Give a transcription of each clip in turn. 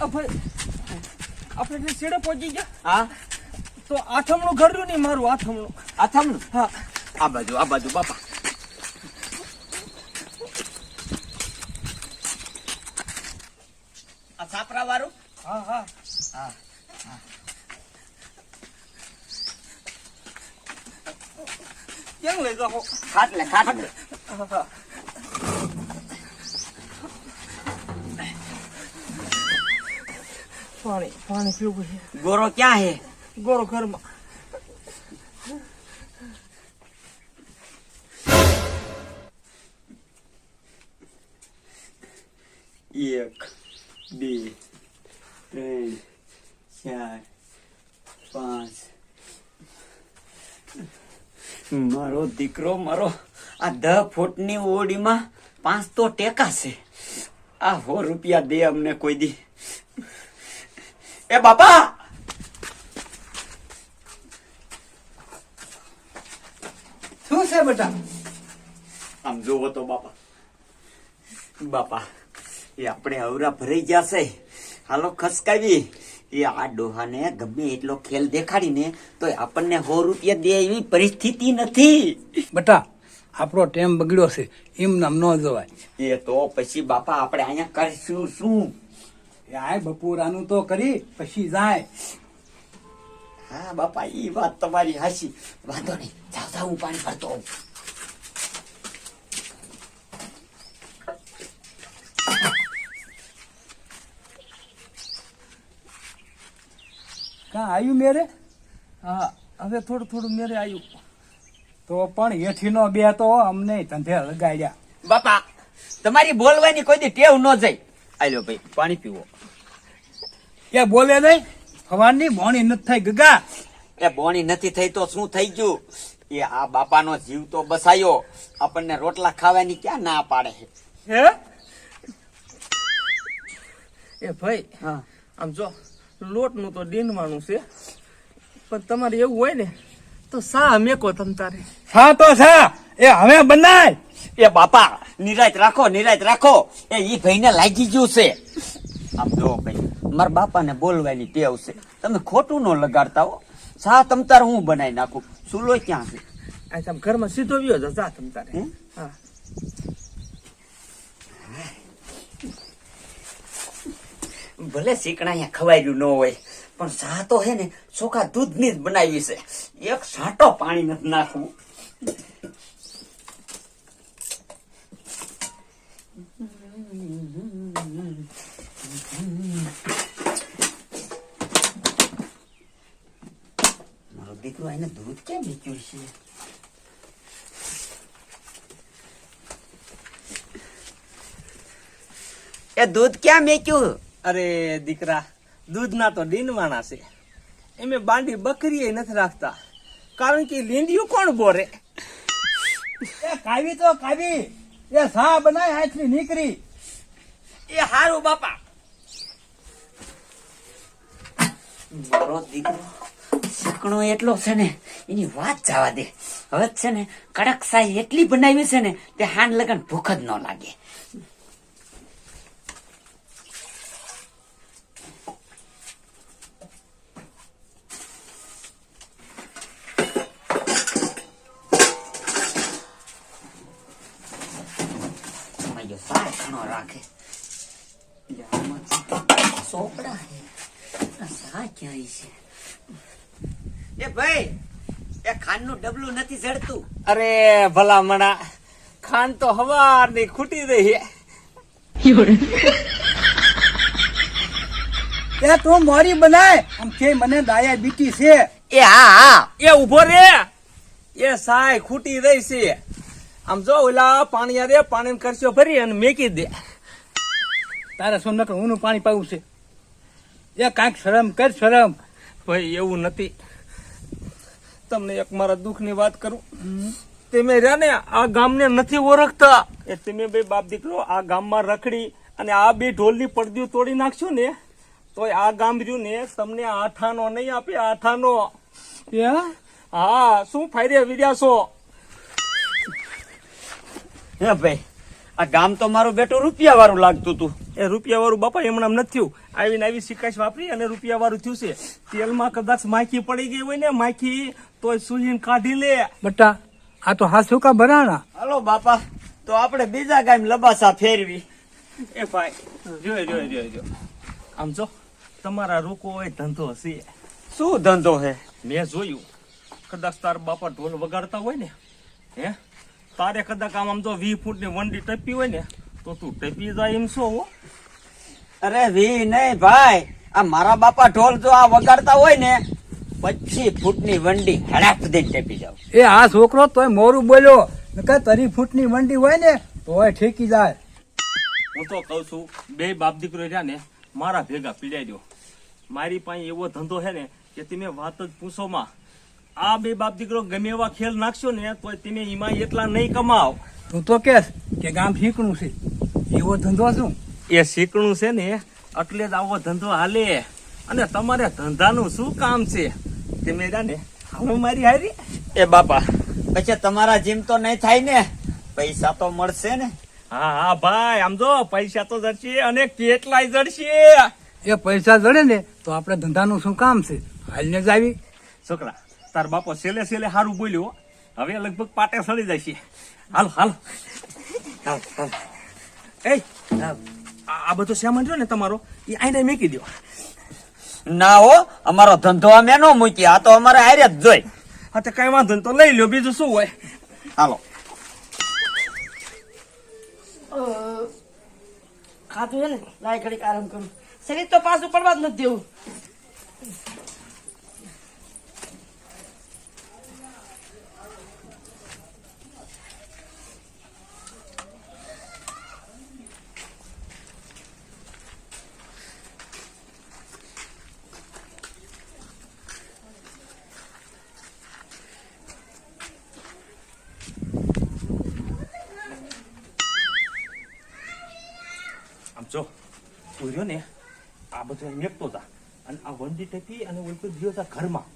આપણે જે છેડે પહોંચી ગયા? હા? તો આથમણું ઘર રહ્યું ને મારું આથમણું. આ હા. આ બાજુ આ બાજુ બાપા. આ સાપરા વાળું હા. હા હા. કેમ લઈ જાઓ? ખાટલે ખાટલે. હા હા. પાણી પાણી પીવું છે. ગોરો ક્યાં હે? ગોળો ઘરમાં. એક બે ત્રણ ચાર પાંચ. મારો દીકરો મારો આ દહ ફૂટની ઓડીમાં પાંચ તો ટેકા છે. આ હો રૂપિયા દે અમને કોઈ દી. એ બાપા! શું છે બેટા? આમ જોવો તો બાપા. બાપા એ આપણે અવરા ભરાઈ જશે. છે હાલો ખસકાવી એ આ ડોહાને ગમે એટલો ખેલ દેખાડીને તો આપણને સો રૂપિયા દે એવી પરિસ્થિતિ નથી. બટા આપણો ટેમ બગડ્યો છે. એમ નામ ન જવાય. એ તો પછી બાપા આપણે અહીંયા કરશું શું? આય બપોરાનું તો કરી પછી જાય. હા બાપા એ વાત તમારી હાસી વાંધો નહીં. જાવ જાવ હું પાણી ભરતો આવું. કાં આવ્યું મેરે? હા હવે થોડું થોડું મેરે આવ્યું તો પણ હેઠીનો બે તો અમને ધંધે લગાડ્યા બાપા તમારી બોલવાની કોઈ ટેવ ન જાય. આલ્યો ભાઈ પાણી પીવો. એ બોલે નહીં? સવારની બોણી નથી થઈ ગગા. એ બોણી નથી થઈ તો શું થઈ ગયું? એ આ બાપાનો જીવ તો બસાયો. આપણને રોટલા ખાવાની ક્યાં ના પાડે હે? એ ભાઈ હા. આમ જો લોટનું તો દિનવાનું છે. પણ તમારે એવું હોય ને તો સા મેકો તમ તારે. સા તો સા એ હવે બનાય. એ બાપા નિરાત રાખો નિરાત રાખો. એ ઈ ભાઈને લાગી ગયું છે. આમ જો ભાઈ. મારા બાપાને બોલવાની ટેવ છે. તમે ખોટું ન લગાડતા હો. સા તમ તાર હું બનાવી નાખું? સુલો ક્યાં છે? આ તમે ઘરમાં સીધો વ્યો જો જા તમ તારે હે? ભલે શીકણા અહીંયા ખવાયું ન હોય પણ સા તો હે ને ચોખા દૂધની જ બનાવી છે. એક સાટો પાણી નથી નાખવું મારો દીકરો એને દૂધ કેમ મૂક્યું છે એ દૂધ ક્યાં મેક્યું અરે દીકરા દૂધના તો દીનવાના છે. એમે બાંડી બકરી નથી રાખતા. કારણ કે લીંડિયું કોણ બોરે? એ કાવી તો કાવી એ સા બનાય હાથની નીકળી. એ હારું બાપા. મારો દીકરો. શકણો એટલો છે ને, એની વાત જવા દે. હવે છે ને, કડક સાઈ એટલી બનાવી છે ને, તે હાન લગન ભૂખ જ ન લાગે માયો સાય ઘણો રાખે એટલે આમાં છે સોપડા હે આ સા ક્યાંય છે એ ભાઈ એ ખાંડનું ડબલું નથી જડતું. અરે ભલામણા ખાંડ ખાન તો હવારની ખૂટી રહી એ તું મોરી બનાય. આમ કે મને દાયા બીટી છે. એ હા હા. એ ઊભો રે. એ સાય ખૂટી રહી છે. આમ જો ઓલા પાણી રે પાણી કરશો ભરી અને મેકી દે. તારે શું નકર હું પાણી પાવું છે. એ કાંઈક શરમ કર શરમ. ભાઈ એવું નથી. તમને એક મારા દુઃખની વાત કરું? તમે રહ્યા ને આ ગામને નથી ઓળખતા. એ તમે બે બાપ દીકરો આ ગામમાં રખડી અને આ બે ઢોલની પડદીઓ તોડી નાખશો ને તોય આ ગામ રહ્યું ને તમને આથાનો નહીં આપે આથાનો. હા શું ફાયદે વિર્યા છો હે ભાઈ આ ગામ તો મારું બેટું રૂપિયા વાળું લાગતું હતું. એ રૂપિયા વાળું બાપા એમણામ નથી થયું. આવીને આવી શિકાશ વાપરી અને રૂપિયા વાળું થયું છે. તેલમાં કદાચ માખી પડી ગઈ હોય ને માખી તોય સુહીને કાઢી લે. બટા આ તો હાથ કા ભરાણા હાલો બાપા તો આપણે બીજા ગામ લબાસા ફેરવી. એ ભાઈ જોયો જોયો જોયો જો આમ જો તમારા રોકો હોય ધંધો હશે. શું ધંધો હે? મેં જોયું. કદાચ તાર બાપા ઢોલ વગાડતા હોય ને હે? તારે કદાચ આમ આમ તો વી ફૂટની વંડી ટપી હોય ને તો તું ટપી જાય એમ શું હો. અરે વી નહીં ભાઈ. આ મારા બાપા ઢોલ જો આ વગાડતા હોય ને પચીસ ફૂટની વંડી હડાપ દઈને ટેપી જાવ એ આ છોકરો તોય મોરું બોલ્યો. કે તરી ફૂટની વંડી હોય ને તોય ઠેકી જાય. હું તો કઉ છું બે બાપ દીકરો રહ્યા ને મારા ભેગા પીડાઈ દો. મારી પાસે એવો ધંધો છે ને કે તમે વાત જ પૂછો માં. આ બે બાપ દીકરો ગમે એવા ખેલ નાખશો ને તો તમે એમાં એટલા નહીં કમાવ. તું તો કેસ કે ગામ શીખણું છે. એવો ધંધો શું? એ શીકણું છે ને એટલે જ આવો ધંધો હાલે. અને તમારે ધંધાનું શું કામ છે? તમે રહ્યા ને હાલો મારી હારી. એ બાપા પછી તમારા જીમ તો નહીં થાય ને પૈસા તો મળશે ને. હા હા ભાઈ આમ જો પૈસા તો જડશે અને કેટલાય જડશે. એ પૈસા જડે ને તો આપણે ધંધાનું શું કામ છે? હાલને જ આવી. છોકરા તાર બાપો સેલે સેલે સારું બોલ્યો. હવે લગભગ પાટે સડી જશે. હાલ હાલ. હાલ, હાલ. એ આ આ બધો સામાન રહ્યો ને તમારો? એ આઈને મૂકી દો ના હો અમારો ધંધો અમે નો મૂકી આ તો અમારે આર્યા જ જોઈ. હા તો કઈ વાંધો તો લઈ લ્યો બીજું શું હોય? હાલો. ખાતું છે ને લાય ઘડીક આરામ કરું. શરીર તો પાછું પડવા જ નથી દેવું આમ જો ઉર્યો ને આ બધું એમ એકતો હતા અને આ વંડી ટકી અને ઓલકો ગયો હતા ઘરમાં.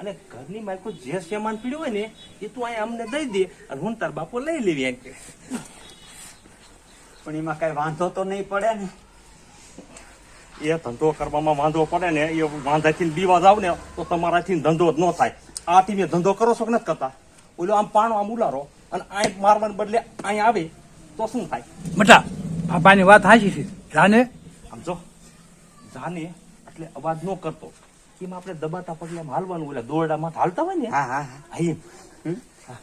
અને ઘરની માલકો જે સામાન પીડ્યો હોય ને એ તું અહીંયા અમને દઈ દે અને હું તાર બાપો લઈ લેવી એમ કે. પણ એમાં કઈ વાંધો તો નહીં પડે ને. એ ધંધો કરવામાં વાંધો પડે ને એ વાંધાથી બીવા જાવ ને તો તમારાથી ધંધો જ ન થાય. આ ટીમે ધંધો કરો છો કે નથી કરતા? ઓલો આમ પાણો આમ ઉલારો અને અહીં મારવાને બદલે અહીં આવે તો શું થાય? મટા બાપાની વાત હાચી છે. જાને જાને એટલે અવાજ ન કરતો એમ આપણે દબાતા પગલે હાલવાનું ઓલા દોરડામાં હાલતા હોય ને હા હા હા. હા એમ? હા,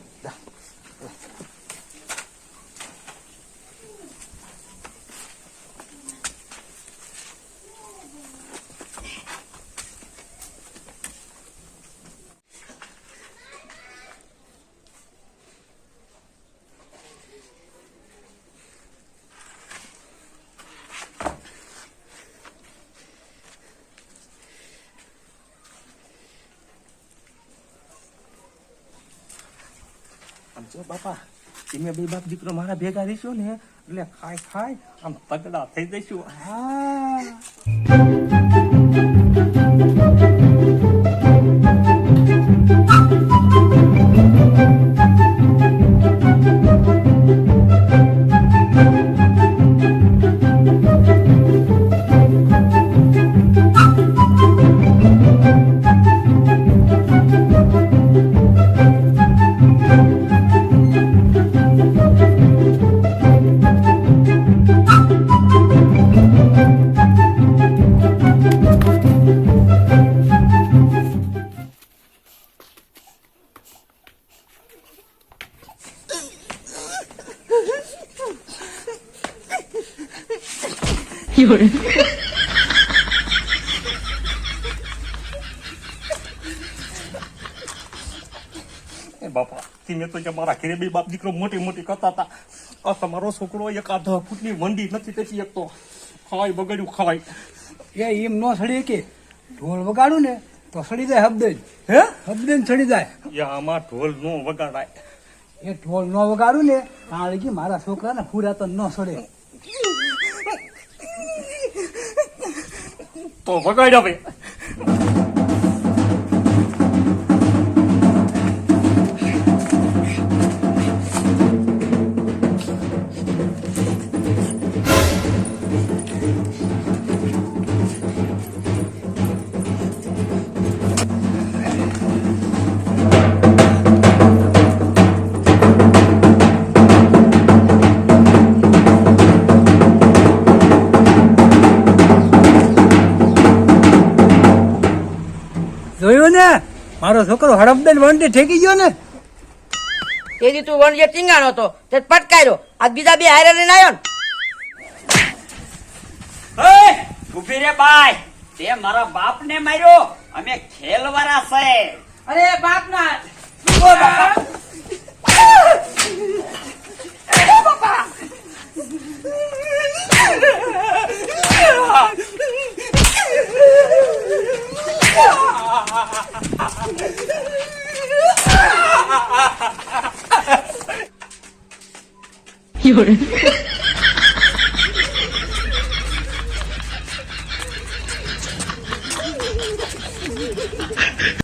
જો બાપા? તમે બે બાપ દીકરો મારા ભેગા રહીશું ને, એટલે ખાય ખાય આમ તગડા થઈ જઈશું. હા એ બાપા તમે તો મારા ઘરે બે બાપ દીકરો મોટી મોટી કરતા હતા આ તમારો છોકરો એક આધા ફૂટની વંડી નથી તેથી એક તો ખાય બગડ્યું ખાય એ એમ ન સડી કે ઢોલ વગાડું ને તો સડી જાય હબદે હે હબદે સડી જાય એ આમાં ઢોલ નો વગાડાય એ ઢોલ ન વગાડું ને તાણે કે મારા છોકરાને પૂરા તો ન સડે તો વગાડ્યો ભાઈ મારો છોકરો હડપદેન વણતે ઠેકી ગયો ને. તેથી તું વણજે ટીંગાણો હતો તે પટકાયો આ બીજા બે હારે લઈને આવ્યો ને. ઊભી રે બાય. તે મારા બાપ ને માર્યો. અમે ખેલવારા છે. અરે બાપ. ના બાપા. 有人。